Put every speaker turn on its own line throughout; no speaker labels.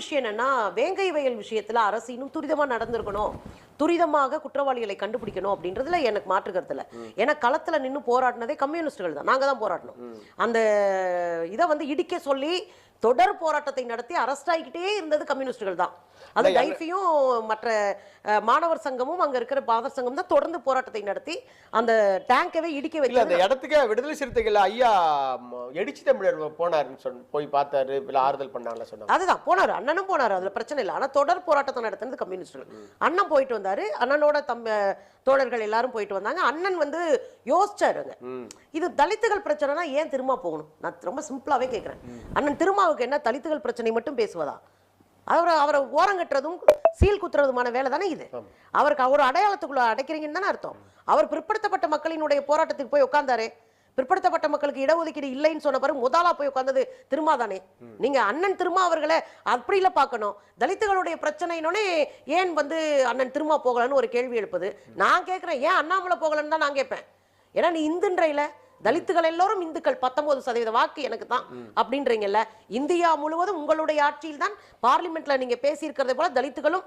விஷயம் என்னன்னா வேங்கை வயல் விஷயத்துல அரசு இன்னும் துரிதமா நடந்திருக்கணும். துரிதமாக குற்றவாளிகளை கண்டுபிடிக்கணும் அப்படின்றதுல எனக்கு மாற்று ஏன்னா களத்துல நின்று போராடினதே கம்யூனிஸ்டுகள் தான். நாங்க தான் போராடணும். அந்த இதை வந்து இடிக்க சொல்லி தொடர் போராட்டத்தை நடத்தி அரெஸ்ட் ஆகிக்கிட்டே இருந்தது கம்யூனிஸ்டுகள் தான். அது டைஃபியும் மற்ற மாணவர் சங்கமும் அங்க இருக்கிற பாதர் சங்கம் தான் தொடர்ந்து போராட்டத்தை நடத்தி அந்த டேங்கவே இடிக்க
இல்ல அந்த இடத்துக்கு விடுதலை சிறுத்தைகள் ஐயா எடிச்சு தமிழர் போனாருன்னு சொன்ன போய் பார்த்தாரு இல்ல ஆறுதல் பண்ணாங்கன்னு சொன்னாங்க.
அதுதான் போனாரு அண்ணனும் போனாரு அதுல பிரச்சனை இல்லை. ஆனா தொடர் போராட்டத்தை நடத்தினது கம்யூனிஸ்டுகள் அண்ணன் போயிட்டு வந்தாரு அண்ணனோட தம் தோழர்கள் எல்லாரும் போயிட்டு வந்தாங்க. அண்ணன் வந்து யோசிச்சாருங்க. இது தலித்துகள் பிரச்சனைனா ஏன் திரும்ப போகணும்? நான் ரொம்ப சிம்பிளாவே கேட்கிறேன் அண்ணன் திருமாவுக்கு என்ன தலித்துகள் பிரச்சனை மட்டும் பேசுவதா? அவரை அவரை ஓரங்கட்டுறதும் சீல் குத்துறதுமான வேலை தானே இது. அவருக்கு ஒரு அடையாளத்துக்குள்ள அடைக்கிறீங்கன்னு தானே அர்த்தம். அவர் பிற்படுத்தப்பட்ட மக்களினுடைய போராட்டத்துக்கு போய் உட்கார்ந்தாரே. பிற்படுத்தப்பட்ட மக்களுக்கு இடஒதுக்கீடு இல்லைன்னு சொன்ன பிறகு முதலா போய் உட்கார்ந்தது திருமா தானே. நீங்க அண்ணன் திருமா அவர்களை அப்படி இல்ல பார்க்கணும். தலித்துகளுடைய பிரச்சனைனோடனே ஏன் வந்து அண்ணன் திருமா போகலன்னு ஒரு கேள்வி எழுப்புது. நான் கேட்கிறேன் ஏன் அண்ணாமலை போகலன்னு தான் நான் கேட்பேன் ஏன்னா நீ இந்துன்றையில தலித்துகள் எல்லோரும் இந்துக்கள். பத்தொன்பது சதவீத வாக்கு எனக்கு தான் அப்படின்றீங்கல்ல. இந்தியா முழுவதும் உங்களுடைய ஆட்சியில் தான் பார்லிமெண்ட்ல நீங்க பேசியிருக்கிறதை போல தலித்துகளும்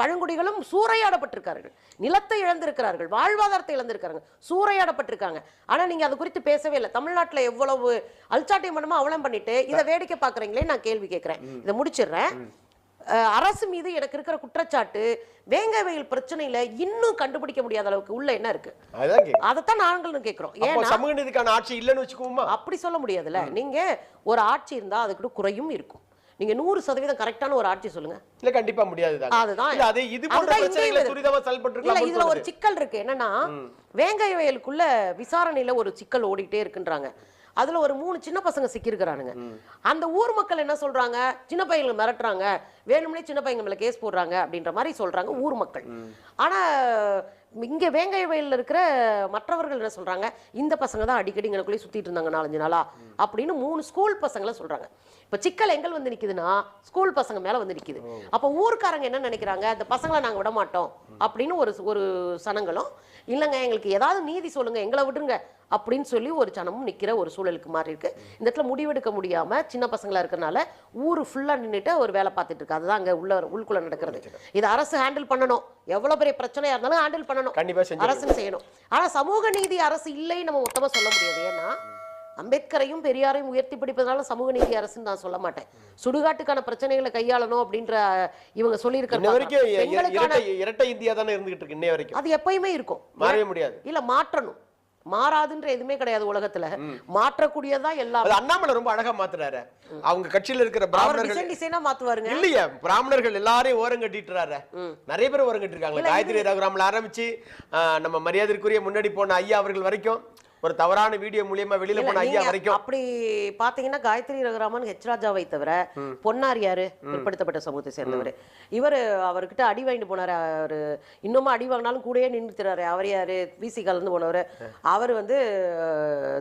பழங்குடிகளும் சூறையாடப்பட்டிருக்கார்கள். நிலத்தை இழந்திருக்கிறார்கள். வாழ்வாதாரத்தை இழந்திருக்காங்க சூறையாடப்பட்டிருக்காங்க. ஆனா நீங்க அது குறித்து பேசவே இல்லை. தமிழ்நாட்டுல எவ்வளவு அல்சாட்டியம் பண்ணமா அவலம் பண்ணிட்டு இதை வேடிக்கை பாக்குறீங்களே நான் கேள்வி கேட்கிறேன். இதை முடிச்சிடுறேன். அரசு மீது எனக்கு இருக்கிற குற்றச்சாட்டு வேங்க வயல் பிரச்சனையில இன்னும் கண்டுபிடிக்க முடியாத அளவுக்கு உள்ள என்ன இருக்கு. அதைத்தான் நாங்களும் கேட்கிறோம் ஏன்னா
சமூக நீதிக்கான ஆட்சி இல்லைன்னு வச்சுக்குவோமா?
அப்படி சொல்ல முடியாதுல்ல. நீங்க ஒரு ஆட்சி இருந்தா அதுக்கு குறையும் இருக்கும். நீங்க நூறு சதவீதம் கரெக்டான ஒரு ஆட்சி சொல்லுங்க.
இல்ல கண்டிப்பா முடியாது
அதுதான்.
அது இது
இதுல ஒரு சிக்கல் இருக்கு. என்னன்னா வேங்கை வயலுக்குள்ள விசாரணையில ஒரு சிக்கல் ஓடிட்டே இருக்குன்றாங்க. அதுல ஒரு மூணு சின்ன பசங்க சிக்கியிருக்கிறானுங்க. அந்த ஊர் மக்கள் என்ன சொல்றாங்க? சின்ன பையங்களை மிரட்டுறாங்க. வேணும்னே சின்ன பையங்க மேல கேஸ் போடுறாங்க அப்படின்ற மாதிரி சொல்றாங்க ஊர் மக்கள். ஆனா இங்க வேங்கை வயல்ல இருக்கிற மற்றவர்கள் என்ன சொல்றாங்க? இந்த பசங்க தான் அடிக்கடி இங்கனக்குள்ளே சுத்திட்டு இருந்தாங்க நாலஞ்சு நாளா அப்படின்னு மூணு ஸ்கூல் பசங்கள சொல்றாங்க. இப்ப சிக்கல் எங்கள் வந்து நிக்குதுன்னா ஸ்கூல் பசங்க மேல வந்து நிக்குது. அப்ப ஊர்க்காரங்க என்ன நினைக்கிறாங்க? இந்த பசங்களை நாங்க விட மாட்டோம் அப்படின்னு ஒரு ஒரு சனங்களும் இல்லைங்க எங்களுக்கு ஏதாவது நீதி சொல்லுங்க எங்களை விட்டுருங்க அப்படின்னு சொல்லி ஒரு சனமும் நிக்கிற ஒரு சூழலுக்கு மாறி இருக்கு. இந்த இடத்துல முடிவெடுக்க முடியாம சின்ன பசங்களா இருக்கறனால ஊரு ஃபுல்லா நின்னுட்டு ஒரு வேலை பார்த்துட்டு இருக்கு. அதுதான் அங்க உள்ள உள்ளுக்குள்ள நடக்கிறது. இது அரசு ஹேண்டில் பண்ணணும். எவ்வளவு பெரிய பிரச்சனையா இருந்தாலும் ஹேண்டில் பண்ணணும்.
கண்டிப்பா செஞ்சு
அரசு செய்யணும். ஆனா சமூக நீதி அரசு இல்லை நம்ம மொத்தமா சொல்ல முடியாது. ஏன்னா அம்பேத்கரையும் பெரியாரையும் உயர்த்தி பிடிப்பதனால சமூக நீதி அரசுன்னு நான் சொல்ல மாட்டேன். சுடுகாட்டுக்கான பிரச்சனைகளை கையாளணும் அப்படின்ற இவங்க சொல்லியிருக்காங்க
இரட்டை இந்தியா தானே இருந்துகிட்டு இருக்கு இன்னைய வரைக்கும்.
அது எப்பயுமே இருக்கும்.
மாறவே முடியாது.
இல்ல மாற்றணும். மாறாதுன்ற எதுவுமே கிடையாது உலகத்துல. மாற்றக்கூடியதான் எல்லாம்
அண்ணாமலை ரொம்ப அழகா மாத்துறாரு. அவங்க கட்சியில இருக்கிற பிராமணர்கள்
டிசைன் மாத்துவாருங்க.
இல்லையா பிராமணர்கள் எல்லாரையும் ஓரம் கட்டிட்டுறாரு. நிறைய பேர் ஓரம் கட்டிருக்காங்க காயத்ரி ரகுராம்ல ஆரம்பிச்சு நம்ம மரியாதைக்குரிய முன்னாடி போன ஐயா அவர்கள் வரைக்கும் ஒரு தவறான வீடியோ மூலியமா வெளியில போன ஐயா வரைக்கும்.
அப்படி பாத்தீங்கன்னா காயத்ரி ரகுராமன் ஹெச் ராஜாவை தவிர பொன்னார் யாரு? பிற்படுத்தப்பட்ட சமூகத்தை சேர்ந்தவர். இவர் அவர்கிட்ட அடி வாங்கிட்டு போனாரு. அவரு இன்னுமா அடி வாங்கினாலும் கூடயே நின்றுறாரு அவர் யாரு? விசி கலந்து போனவர். அவர் வந்து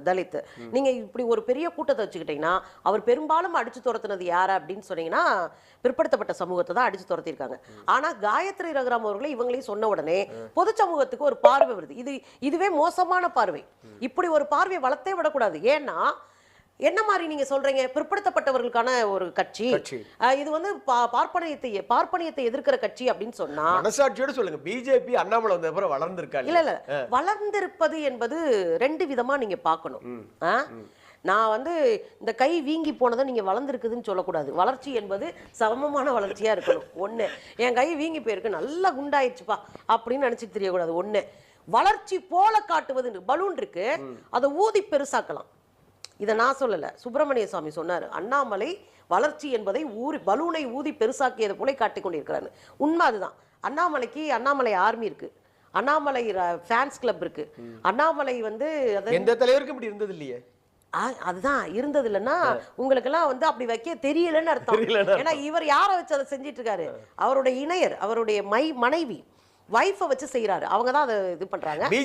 தலித் நீங்க இப்படி ஒரு பெரிய கூட்டத்தை வச்சுக்கிட்டீங்கன்னா அவர் பெரும்பாலும் அடிச்சு துரத்துனது யாரு அப்படின்னு சொன்னீங்கன்னா பிற்படுத்தப்பட்ட சமூகத்தை தான் அடிச்சு துரத்திருக்காங்க. ஆனா காயத்ரி ரகுராம் அவர்களை இவங்களையும் சொன்ன உடனே பொது சமூகத்துக்கு ஒரு பார்வை வருது. இது இதுவே மோசமான பார்வை. இப்படி ஒரு பார்வையை வளர்த்தே விடக்கூடாது. ஏன்னா என்ன மாதிரி நீங்க சொல்றீங்க? பிற்படுத்தப்பட்டவர்களுக்கான ஒரு கட்சி. இது வந்து பார்ப்பனியத்தை பார்ப்பனியத்தை எதிர்க்கிற கட்சி அப்படின்னு சொன்னா
மனசாட்சியோட சொல்லுங்க. பிஜேபி அண்ணாமலை வந்த அப்புறம் வளர்ந்துருக்காரு
இல்ல இல்ல. வளர்ந்திருப்பது என்பது ரெண்டு விதமா நீங்க பார்க்கணும்? நான் வந்து இந்த கை வீங்கி போனதை நீங்க வளர்ந்துருக்குதுன்னு சொல்லக்கூடாது. வளர்ச்சி என்பது சமமான வளர்ச்சியா இருக்கணும். ஒண்ணு என் கை வீங்கி போயிருக்கு நல்லா குண்டாயிடுச்சுப்பா அப்படின்னு நினைச்சிட்டு தெரியக்கூடாது. ஒண்ணு வளர்ச்சி போல காட்டுவது பலூன் இருக்கு. அதை ஊதி பெருசாக்கலாம். இதை நான் சொல்லல. சுப்பிரமணிய சுவாமி சொன்னாரு அண்ணாமலை வளர்ச்சி என்பதை ஊறி பலூனை ஊதி பெருசாக்கியது போல காட்டிக் கொண்டிருக்கிறாரு உண்மை அதுதான். அண்ணாமலைக்கு அண்ணாமலை ஆர்மி இருக்கு. அண்ணாமலை ஃபேன்ஸ் கிளப் இருக்கு. அண்ணாமலை வந்து
எந்த தலைவருக்கும் இப்படி இருந்தது இல்லையே?
அதுதான். இருந்தது இல்லைன்னா உங்களுக்கெல்லாம் வந்து அப்படி வைக்க தெரியலன்னு அர்த்தம். ஏன்னா இவர் யாரை வச்சு அதை செஞ்சிட்டு இருக்காரு? அவருடைய இணையர் அவருடைய மை மனைவி. வைஃபை வச்சு செய்யறாரு அவங்க தான் அதை இது பண்றாங்க.